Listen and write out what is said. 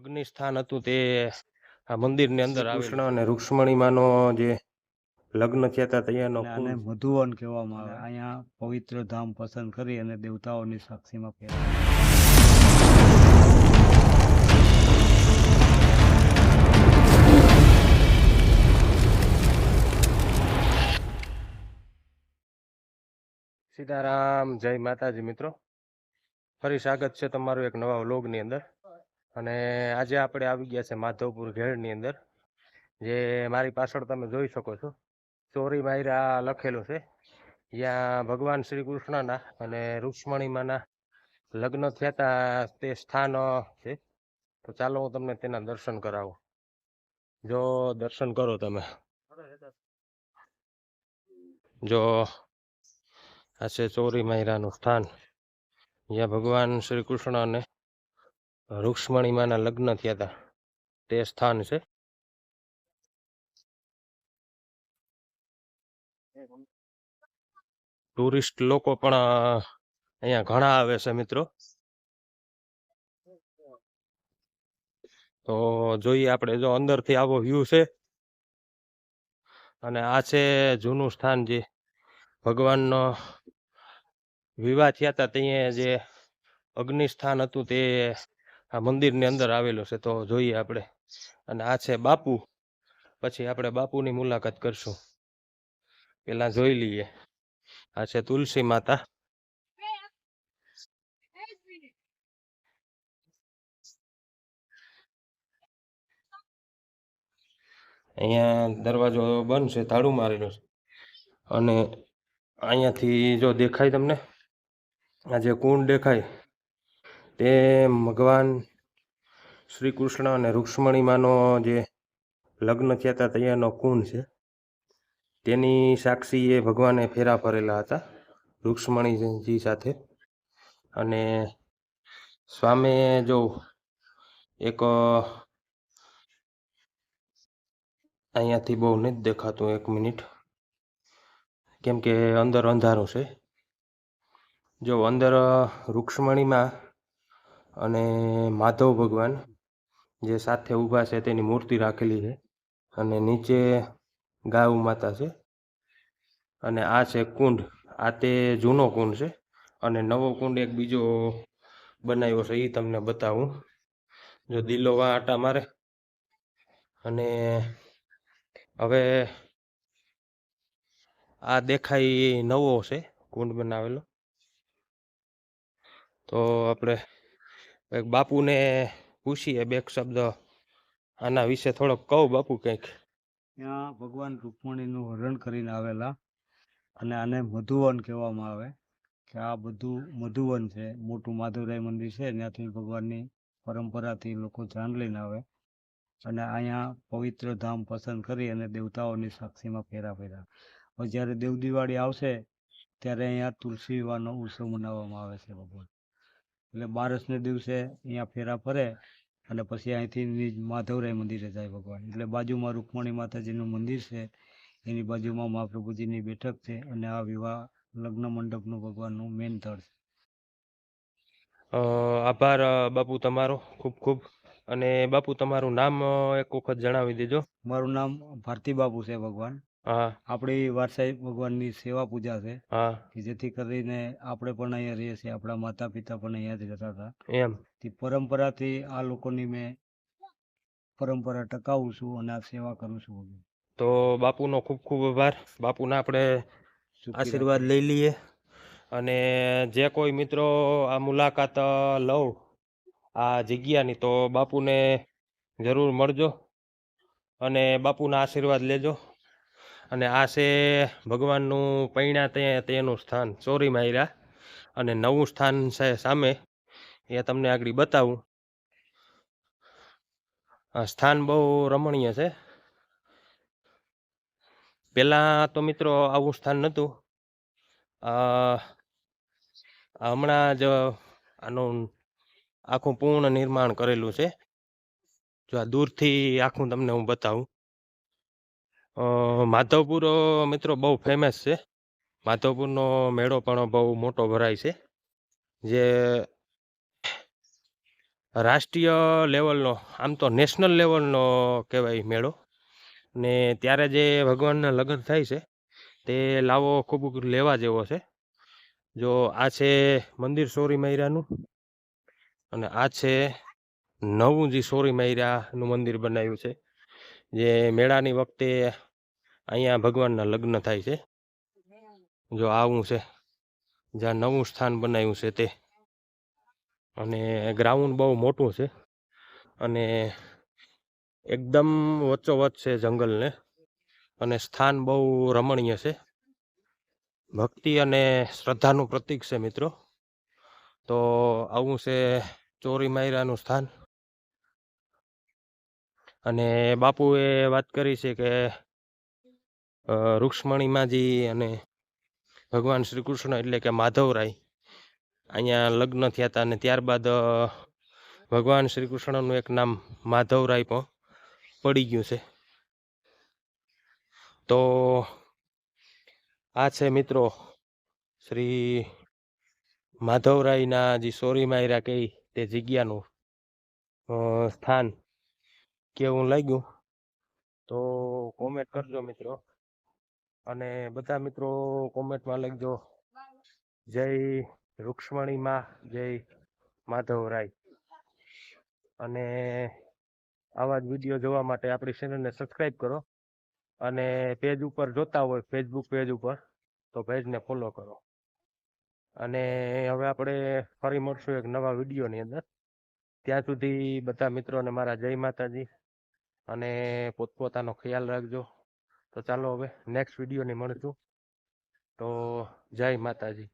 અગ્નિ સ્થાન હતું તે આ મંદિરની અંદર કૃષ્ણ અને રૂક્ષ્મણીમાંનો જે લગ્ન થયા હતા ત્યાંનો અને મધુવન કહેવામાં આવે. અહીંયા પવિત્ર ધામ પસંદ કરી અને દેવતાઓની સાક્ષીમાં ફેરવે સીતારામ જય માતાજી મિત્રો. ફરી સ્વાગત છે તમારું એક નવા વ્લોગની અંદર. અને આજે આપણે આવી ગયા છે માધવપુર ઘેડની અંદર, જે મારી પાછળ તમે જોઈ શકો છો. ચોરી માયરા લખેલું છે. જ્યાં ભગવાન શ્રી કૃષ્ણના અને રૂક્ષ્મણીમાના લગ્ન થયા હતા તે સ્થાન છે. તો ચાલો હું તમને તેના દર્શન કરાવું. જો દર્શન કરો તમે. જો આ છે ચોરી માયરાનું સ્થાન. જ્યાં ભગવાન શ્રી કૃષ્ણ અને રૂક્ષ્મણીમાના લગ્ન થયા હતા તે સ્થાન છે. ટુરિસ્ટ લોકો પણ અહીંયા ઘણા આવે છે મિત્રો. તો જોઈએ આપણે જો અંદરથી આવો વ્યૂ છે. અને આ છે જૂનું સ્થાન જે ભગવાનનો વિવાહ થયા હતા ત્યાં જે અગ્નિ સ્થાન હતું તે આ મંદિરની અંદર આવેલું છે, તો જોઈએ આપણે. અને આ છે બાપુ. પછી આપણે બાપુની મુલાકાત કરશું. પેલા જોઈ લઈએ. આ છે તુલસી માતા. અહીંયા દરવાજો બંધ છે તાળું મારેલું છે. અને અહીંયાથી જો દેખાય તમને, આ જે કુંડ દેખાય તે ભગવાન શ્રી કૃષ્ણ અને રૂક્ષ્મણીમાંનો જે લગ્ન થયા હતા ત્યાંનો કુંડ છે, તેની સાક્ષી એ ભગવાને ફેરા ફરેલા હતા, રૂક્ષ્મણીજી સાથે. અને સ્વામીએ જો એક, અહીંયાથી બહુ નથી દેખાતું એક મિનિટ, કેમ કે અંદર અંધારું છે. જો અંદર રૂક્ષ્મણીમાં અને માધવ ભગવાન જે સાથે ઊભા છે તેની મૂર્તિ રાખેલી છે અને નીચે ગાઉ માતા છે. અને આ છે કુંડ, આ તે જૂનો કુંડ છે અને નવો કુંડ એક બીજો બનાવ્યો છે એ તમને બતાવું. જો દિલોવા આટા મારે. અને હવે આ દેખાય નવો છે, કુંડ બનાવેલો. તો આપણે એક બાપુને પૂછીએ બે શબ્દ. આના વિશે થોડોક કહું બાપુ કંઈક. ત્યાં ભગવાન રૂકમણીનું હરણ કરીને આવેલા અને આને મધુવન કહેવામાં આવે કે આ બધું મધુવન છે, મોટું માધવરાય મંદિર છે, ત્યાંથી ભગવાનની પરંપરાથી લોકો જાન લઈને આવે અને અહીંયા પવિત્ર ધામ પસંદ કરી અને દેવતાઓની સાક્ષીમાં ફેરા ફેરા. જ્યારે દેવ દિવાળી આવશે, ત્યારે અહીંયા તુલસી વિવાહનો ઉત્સવ મનાવવામાં આવે છે ભગવાન. એટલે બારસને દિવસે અહીંયા ફેરા ફરે અને પછી અહીંથી નિજ માધવરાય મંદિરે જાય ભગવાન. એટલે બાજુમાં રૂકમણી માતાજીનું મંદિર છે એની બાજુમાં મહાપ્રભુજીની બેઠક છે અને આ વિવાહ લગ્ન મંડપનું ભગવાનનું મેન સ્થળ છે. આભાર બાપુ તમારો ખૂબ ખૂબ. અને બાપુ તમારું નામ એક વખત જણાવી દેજો. મારું નામ ભારતી બાપુ છે ભગવાન. આપણી વારસાઈ ભગવાનની સેવા પૂજા છે કે જેથી કરીને આપણે પણ અહીંયા રહીએ છીએ આપણા માતા પિતા પણ અહીંયા જ રહેતા હતા. એમ. તે પરંપરાથી આ લોકોની મેં પરંપરા ટકાવું છું અને આ સેવા કરું છું તો બાપુનો ખૂબ ખૂબ આભાર. બાપુના આપણે આશીર્વાદ લઈ લઈએ. અને જે કોઈ મિત્રો આ મુલાકાત લઉં આ જગ્યાની તો બાપુને જરૂર મળજો અને બાપુના આશીર્વાદ લેજો. અને આ છે ભગવાનનું પૈણા તે, તેનું સ્થાન. ચોરી માયરા. અને નવું સ્થાન છે સામે. એ તમને આગળ બતાવું. સ્થાન બહુ રમણીય છે. પહેલાં તો મિત્રો આવું સ્થાન નહોતું. હમણાં જ આનું આખું પૂર્ણ નિર્માણ કરેલું છે. જો આ દૂરથી આખું તમને હું બતાવું. માધવપુર મિત્રો બહુ ફેમસ છે. માધવપુરનો મેળો પણ બહુ મોટો ભરાય છે. જે રાષ્ટ્રીય લેવલનો, આમ તો નેશનલ લેવલનો કહેવાય મેળો. ને ત્યારે જે ભગવાનના લગ્ન થાય છે, તે લાવો ખૂબ લેવા જેવો છે. જો આ છે મંદિર સોરી મૈરાનું અને આ છે નવું જે સોરી મૈરાનું મંદિર બનાવ્યું છે. જે મેળાની વખતે અહીંયા ભગવાનના લગ્ન થાય છે. જો આવું છે, જ્યાં નવું સ્થાન બનાવ્યું છે તે. અને ગ્રાઉન્ડ બહુ મોટું છે. અને એકદમ વચ્ચોવચ્ચ છે જંગલને. અને સ્થાન બહુ રમણીય છે. ભક્તિ અને શ્રદ્ધાનું પ્રતીક છે મિત્રો. તો આવું છે ચોરી માયરાનું સ્થાન. અને બાપુએ વાત કરી છે કે રૂક્ષ્મણીમાજી અને ભગવાન શ્રી કૃષ્ણ એટલે કે માધવરાય અહીંયા લગ્ન થયા હતા અને ત્યારબાદ ભગવાન શ્રી કૃષ્ણનું એક નામ માધવરાય પણ પડી ગયું છે. તો આ છે મિત્રો શ્રી માધવરાયના જે સોરી માયરા કહી તે જગ્યાનું સ્થાન કેવું લાગ્યું? તો કોમેન્ટ કરજો મિત્રો. અને બધા મિત્રો કોમેન્ટમાં લખજો. જય રૂક્ષ્મણીમાં, જય માધવરાય અને આવા જ વીડિયો જોવા માટે આપણી ચેનલને સબસ્ક્રાઇબ કરો. અને પેજ ઉપર જોતા હોય ફેસબુક પેજ ઉપર, તો પેજને ફોલો કરો. અને હવે આપણે ફરી મળશું એક નવા વિડીયોની અંદર. ત્યાં સુધી બધા મિત્રોને મારા જય માતાજી. અને પોતપોતાનો ખ્યાલ રાખજો. તો ચાલો હવે નેક્સ્ટ વિડીયોની મળશું. તો જય માતાજી.